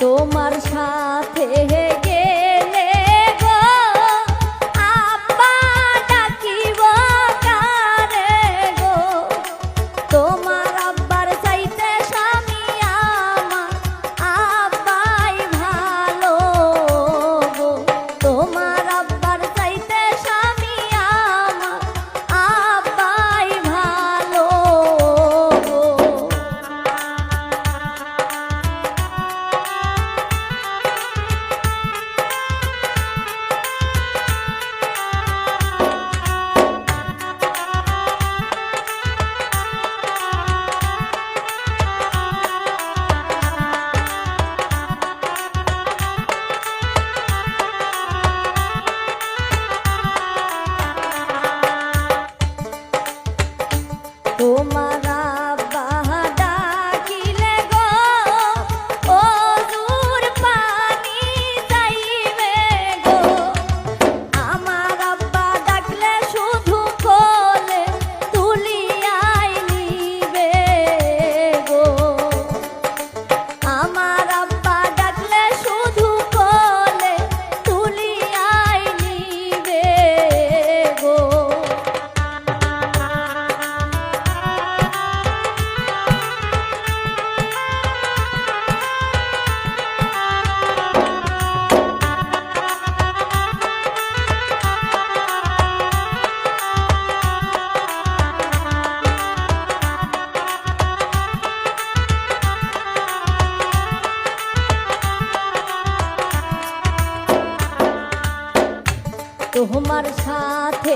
তোমার সাথে তোমার সাথে